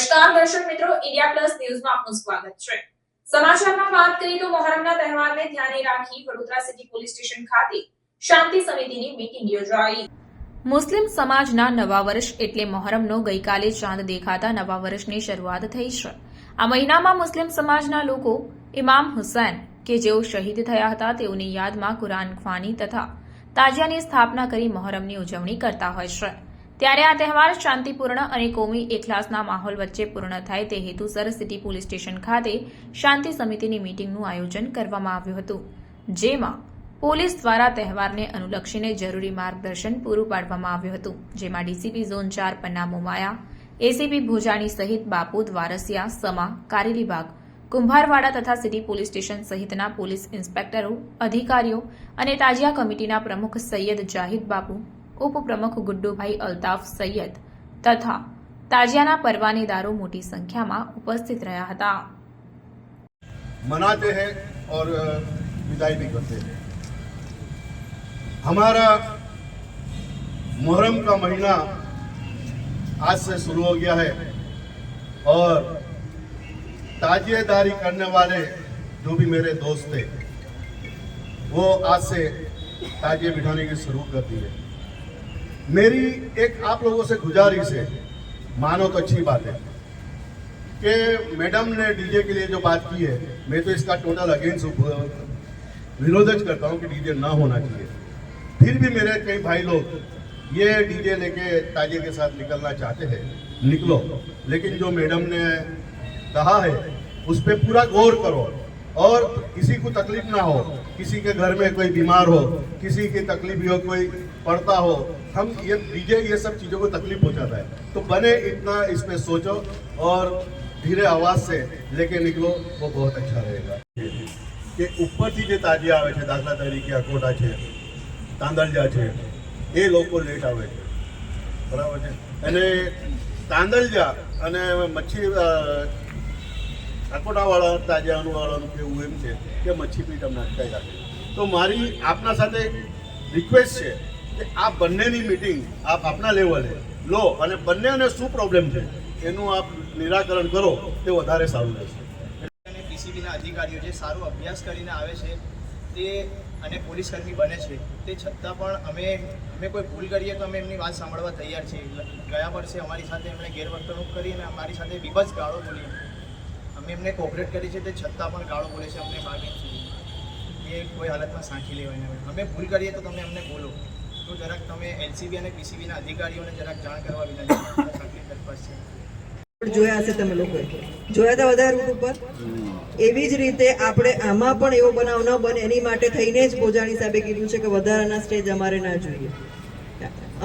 નમસ્કાર દર્શક મિત્રો, ઇન્ડિયા પ્લસ ન્યૂઝમાં આપનું સ્વાગત છે. સમાચારમાં વાત કરીએ તો મહોરમના તહેવારને ધ્યાને રાખી વડોદરા સિટી પોલીસ સ્ટેશન ખાતે શાંતિ સમિતિની મીટિંગ યોજાઈ. મુસ્લિમ સમાજના નવા વર્ષ એટલે મહોરમનો ગઈકાલે ચાંદ દેખાતા નવા વર્ષની શરૂઆત થઈ છે. આ મહિનામાં મુસ્લિમ સમાજના લોકો, ઇમામ હુસૈન, કે જેઓ શહીદ થયા હતા, તેઓની યાદમાં કુરાન ખ્વાની તથા તાજિયાની સ્થાપના કરી મહોરમની ઉજવણી કરતા હોય છે. ત્યારે આ તહેવાર શાંતિપૂર્ણ અને કોમી એખલાસના માહોલ વચ્ચે પૂર્ણ થાય તે હેતુસર સિટી પોલીસ સ્ટેશન ખાતે શાંતિ સમિતિની મીટિંગનું આયોજન કરવામાં આવ્યું હતું, જેમાં પોલીસ દ્વારા તહેવારને અનુલક્ષીને જરૂરી માર્ગદર્શન પૂરું પાડવામાં આવ્યું હતું, જેમાં ડીસીપી ઝોન ચાર પન્ના મોમાયા, એસીપી ભોજાણી સહિત બાપુ, દ્વારસિયા, સમા કારેલીબાગ કુંભારવાડા તથા સિટી પોલીસ સ્ટેશન સહિતના પોલીસ ઇન્સ્પેક્ટરો, અધિકારીઓ અને તાજિયા કમિટીના પ્રમુખ સૈયદ જાહિદ બાપુ ઉપપ્રમુખ ગુડ્ડુભાઈ અલ્તાફ સૈયદ તથા તાજિયાના પરવાનેદારો મોટી સંખ્યામાં ઉપસ્થિત રહ્યા હતા मनाते हैं और अ, विदाई भी करते हैं हमारा मुहर्रम का महीना आज से शुरू हो गया है और ताजिएदारी करने वाले जो भी मेरे दोस्त थे वो आज से ताजिए बिठाने की शुरू कर दी है मेरी एक आप लोगों से गुजारिश है, मानो तो अच्छी बात है, कि मैडम ने डीजे के लिए जो बात की है, मैं तो इसका टोटल अगेंस्ट विरोध करता हूँ कि डीजे ना होना चाहिए। फिर भी मेरे कई भाई लोग ये डीजे लेके ताजे के साथ निकलना चाहते हैं, निकलो, लेकिन जो मैडम ने कहा है, उस पर पूरा गौर करो और किसी को तकलीफ़ ना हो। किसी के घर में कोई बीमार हो किसी की तकलीफ हो कोई पड़ता हो हम ये डीजे ये सब चीज़ों को तकलीफ पहुंचाता है तो बने इतना इस पे सोचो और ધીરે અવાજ से लेके निकलो वो बहुत अच्छा रहेगा કે ઉપરથી જે તાજી આવે છે દાખલા તરીકે અકોટા છે તાંદળજા છે એ લોકો લેટ આવે છે બરાબર છે અને તાંદળજા અને મચ્છી અકોટાવાળા તાજાનું વાળાનું કેવું એમ છે કે મચ્છી પીટ અમને અટકાઈ રાખે. તો મારી આપના સાથે રિક્વેસ્ટ છે કે આ બંનેની મિટિંગ આપ આપના લેવલે લો અને બંનેને શું પ્રોબ્લેમ છે એનું આપ નિરાકરણ કરો તે વધારે સારું રહેશે. અને પીસીબીના અધિકારીઓ જે સારો અભ્યાસ કરીને આવે છે તે અને પોલીસ કર્મી બને છે તે છતાં પણ અમે અમે કોઈ ભૂલ કરીએ તો અમે એમની વાત સાંભળવા તૈયાર છીએ. ગયા વર્ષે અમારી સાથે એમણે ગેરવર્તણૂક કરી અને અમારી સાથે વિભત્સ ગાળો બોલી. અમે એમને કોઓપરેટ કરી છે તે છતાં પણ ગાળો બોલે છે અમને ભાગે છે. એ કોઈ હાલતમાં સાંખી લેવાય નહીં અમે ભૂલ કરીએ તો તમે અમને બોલો. તો જરાક તમે એલસીબી અને પીસીબીના અધિકારીઓને જરાક જાણ કરવા વિનંતી તકલીફ દરખાસ્ત છે. જોયા હશે તમે લોકોએ જોયા હતા વધારે રૂટ ઉપર? એવી જ રીતે આપણે આમાં પણ એવો બનાવ ન બને એની માટે થઈને જ ભોજાણી સાહેબે કીધું છે કે વધારાના સ્ટેજ અમારે ના જોઈએ.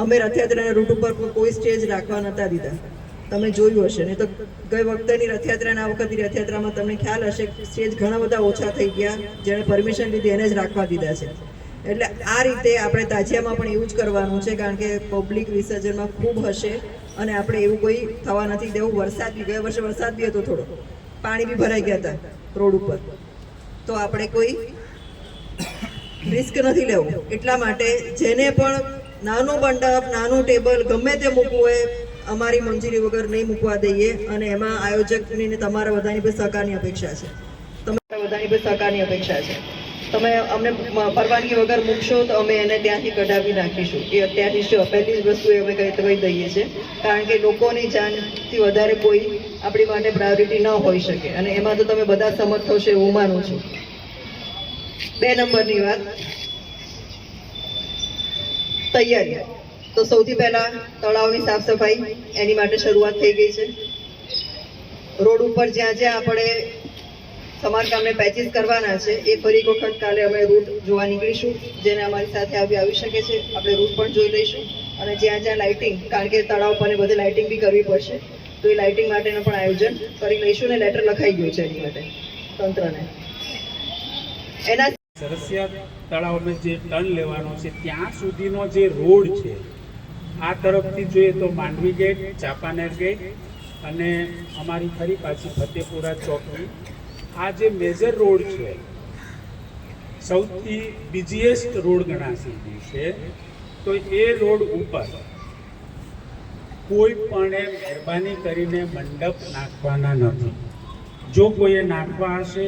અમે રથયાત્રાના રૂટ ઉપર કોઈ સ્ટેજ રાખવા નતા દીધા. તમે જોયું હશે. નહીં તો ગઈ વખતેની રથયાત્રાના આ વખતની રથયાત્રામાં તમને ખ્યાલ હશે સ્ટેજ ઘણા બધા ઓછા થઈ ગયા, જેણે પરમિશન લીધી એને જ રાખવા દીધા છે. એટલે આ રીતે આપણે તાજિયામાં પણ એવું જ કરવાનું છે, કારણ કે પબ્લિક વિસર્જનમાં ખૂબ હશે અને આપણે એવું કોઈ થવા નથી દેવું. વરસાદ બી, ગયા વર્ષે વરસાદ બી હતો થોડો. પાણી બી ભરાઈ ગયા હતા રોડ ઉપર. તો આપણે કોઈ રિસ્ક નથી લેવું. એટલા માટે જેને પણ નાનું મંડપ નાનું ટેબલ ગમે તે મૂકવું હોય અમારી મંજૂરી વગર નહીં મૂકવા દઈએ અને એમાં આયોજકની તમારા બધાની પણ સહકારની અપેક્ષા છે. તમારા બધાની પણ સહકારની અપેક્ષા છે. તમે અમને પરવાનગી વગર મૂકશો તો અમે એને ત્યાંથી કઢાવી નાખીશું. એ અત્યારથી પહેલી જ વસ્તુ અમે કહી કહી દઈએ છીએ. કારણ કે લોકોની જાનથી વધારે કોઈ આપણી માટે પ્રાયોરિટી ન હોઈ શકે. અને એમાં તો તમે બધા સમર્થ થશે એવું માનું છું. બે નંબરની વાત. તૈયારી. તો સૌથી પહેલા તળાવની સાફ સફાઈ એની માટે શરૂઆત થઈ ગઈ છે. રોડ ઉપર જ્યાં જ્યાં આપણે સમારકામને પેચિસ કરવાના છે, એ ફરી એક વખત કાલે અમે રૂટ જોવા નીકળીશું, જેને અમારી સાથે આવી આવી શકે છે. આપણે રૂટ પણ જોઈ લઈશું અને જ્યાં જ્યાં લાઇટિંગ, કારણ કે તળાવ પર બધે લાઇટિંગ બી કરવી પડશે, તો એ લાઇટિંગ માટેનું પણ આયોજન કરી લઈશું ને લેટર લખાઈ ગયું છે એની માટે તંત્રને. એના સરસિયા તળાવનો જે ટર્ન લેવાનો છે, ત્યાં સુધીનો જે રોડ છે આ તરફથી જોઈએ તો માંડવી ગેટ ચાપાનેર ગેટ અને અમારી ફરી પાછી ફતેપુરા ચોકડી આ જે મેજર રોડ છે, સૌથી બિઝીએસ્ટ રોડ ગણાશે છે. તો એ રોડ ઉપર કોઈ પણ મહેરબાની કરીને મંડપ નાખવાના નથી. જો કોઈએ નાખવા હશે,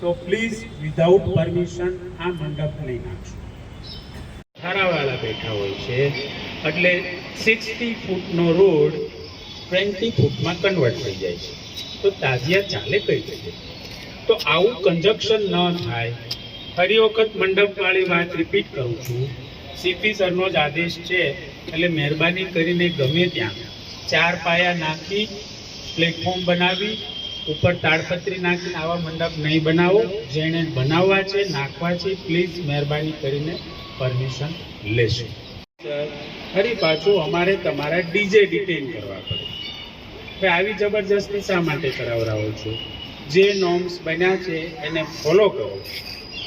તો પ્લીઝ વિધાઉટ પરમિશન આ મંડપ નહીં નાખશો. ધારાવાળા બેઠા હોય છે. એટલે સિક્સટી ફૂટનો રોડ ટ્વેન્ટી ફૂટમાં કન્વર્ટ થઈ જાય છે. તો તાજિયા ચાલે કઈ રીતે? તો આવું કન્જક્શન ન થાય. ફરી વખત મંડપવાળી વાત રિપીટ કરું છું. સીપી સરનો જ આદેશ છે, એટલે મહેરબાની કરીને ગમે ત્યાં ચાર પાયા નાખી પ્લેટફોર્મ બનાવી, ઉપર તાડપત્રી નાખીને આવા મંડપ નહીં બનાવો. જેણે બનાવવા છે, નાખવા છે પ્લીઝ મહેરબાની કરીને પરમિશન લેશો. ફરી પાછું અમારે તમારા ડીજે ડિટેન કરવા પડે. આવી જબરજસ્તી શા માટે કરાવરાવો છો? જે નોર્મ્સ બન્યા છે એને ફોલો કરો.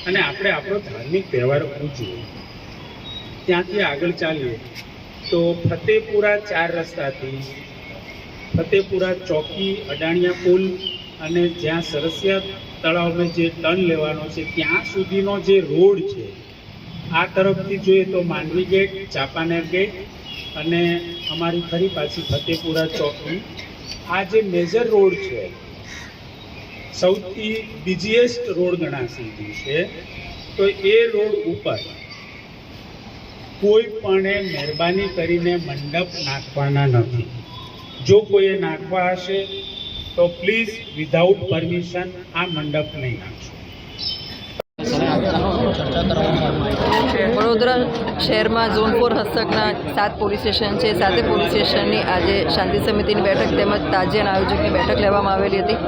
અને આપણે આપણો ધાર્મિક તહેવાર ઉજવો. ત્યાંથી આગળ ચાલીએ. તો ફતેપુરા ચાર રસ્તાથી ફતેપુરા ચોકી, અડાણિયા પુલ અને જ્યાં સરસિયા તળાવને જે ટર્ન લેવાનો છે, ત્યાં સુધીનો જે રોડ છે આ તરફથી જોઈએ તો માંડવી ગેટ, ચાપાનેર ગેટ અને અમારી ફરી પાછી ફતેપુરા ચોકડી આ જે મેજર રોડ છે, સૌથી બિઝીએસ્ટ રોડ ગણાશે છે, તો એ રોડ ઉપર કોઈ પણ મહેરબાની કરીને મંડપ નાખવાના નથી. જો કોઈએ નાખવા હશે, તો પ્લીઝ વિધાઉટ પરમિશન આ મંડપ નહીં નાખશો. વડોદરા શહેરમાં ઝોન ફોર હસ્તકના સાત પોલીસ સ્ટેશન છે. સાતે પોલીસ સ્ટેશનની આજે શાંતિ સમિતિની બેઠક તેમજ તાજિયાના આયોજકની બેઠક લેવામાં આવેલી હતી.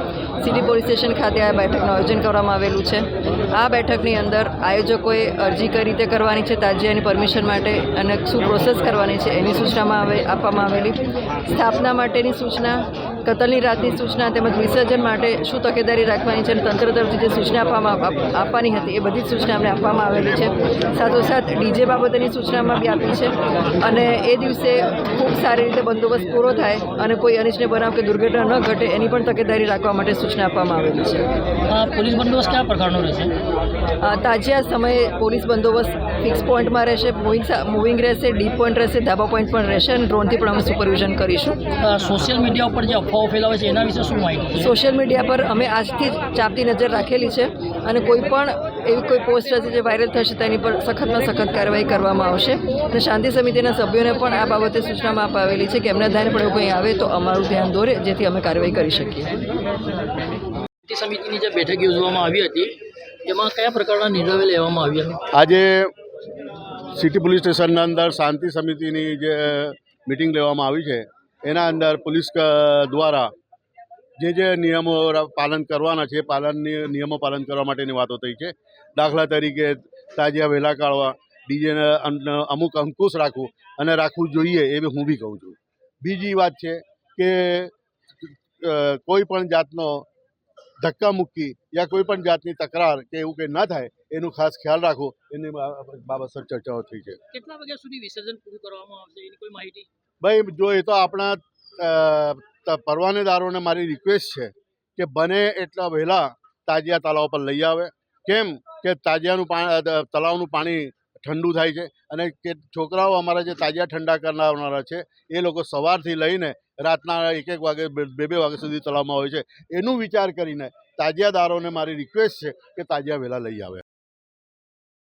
સિટી પોલીસ સ્ટેશન ખાતે આ બેઠકનું આયોજન કરવામાં આવેલું છે. આ બેઠકની અંદર આયોજકોએ અરજી કઈ રીતે કરવાની છે, તાજિયાની પરમિશન માટે અને શું પ્રોસેસ કરવાની છે એની સૂચનામાં આવે, આપવામાં આવેલી. સ્થાપના માટેની સૂચના, કતલની રાતની સૂચના તેમજ વિસર્જન માટે શું તકેદારી રાખવાની છે અને તંત્ર તરફથી જે સૂચના આપવામાં આપવાની હતી એ બધી જ સૂચના અમને આપવામાં આવેલી છે. સાથોસાથ ડીજે બાબતેની સૂચનામાં બી આપી છે. અને એ દિવસે ખૂબ સારી રીતે બંદોબસ્ત પૂરો થાય અને કોઈ અનિચ્છનીય બનાવ કે દુર્ઘટના ન ઘટે એની પણ તકેદારી રાખવા માટે સૂચના આપવામાં આવેલી છે. પોલીસ બંદોબસ્ત કયા પ્રકારનો રહેશે? તાજિયા સમયે પોલીસ બંદોબસ્ત ફિક્સ પોઈન્ટમાં રહેશે મૂવિંગ મૂવિંગ રહેશે ડીપ પોઈન્ટ રહેશે ધાબા પોઈન્ટ પણ રહેશે અને ડ્રોનથી પણ અમે સુપરવિઝન કરીશું. સોશિયલ મીડિયા ઉપર જે અફવાઓ ફેલાવે છે એના વિશે શું માહિતી છે? સોશિયલ મીડિયા પર અમે આજથી જ ચાપતી નજર રાખેલી છે અને કોઈ પણ એવી કોઈ પોસ્ટ હશે જે વાયરલ થશે તેની પર સખતમાં સખત કાર્યવાહી કરવામાં આવશે. અને શાંતિ સમિતિના સભ્યોને પણ આ બાબતે સૂચનામાં અપાવેલી છે કે એમના ધ્યાન પણ એવું કંઈ આવે તો અમારું ધ્યાન દોરે જેથી અમે કાર્યવાહી કરી શકીએ. શાંતિ સમિતિની જે બેઠક યોજવામાં આવી હતી એમાં કયા પ્રકારના નિર્ણયો લેવામાં આવ્યા? આજે સિટી પોલીસ સ્ટેશનના અંદર શાંતિ સમિતિની જે મિટિંગ લેવામાં આવી છે એના અંદર પોલીસ દ્વારા જે જે નિયમો પાલન કરવાના છે પાલનની નિયમો પાલન કરવા માટેની વાતો થઈ છે. દાખલા તરીકે તાજિયા વહેલા કાઢવા ડીજેને અમુક અંકુશ રાખવું અને રાખવું જોઈએ એવી હું બી કહું છું. બીજી વાત છે કે કોઈ પણ જાતનો ધક્કા મૂકી યા કોઈ પણ જાતની તકરાર કે એવું કંઈ ન થાય એનું ખાસ ખ્યાલ રાખવો એની બાબત પર ચર્ચાઓ થઈ છે. કેટલા વાગ્યા સુધી વિસર્જન પૂરું કરવામાં આવશે એની કોઈ માહિતી? ભાઈ જો એ તો આપણા પરવાનેદારોને મારી રિક્વેસ્ટ છે કે બને એટલા વહેલા તાજિયા તળાવ પર લઈ આવે. કેમ કે તાજિયાનું પાણી તળાવનું પાણી ઠંડુ થાય છે અને કે છોકરાઓ અમારા જે તાજિયા ઠંડા કરનારા છે, એ લોકો સવારથી લઈને રાતના એક એક વાગે બે બે વાગ્યા સુધી તળાવમાં હોય છે. એનું વિચાર કરીને તાજિયાદારોને મારી રિક્વેસ્ટ છે કે તાજિયા વહેલા લઈ આવે.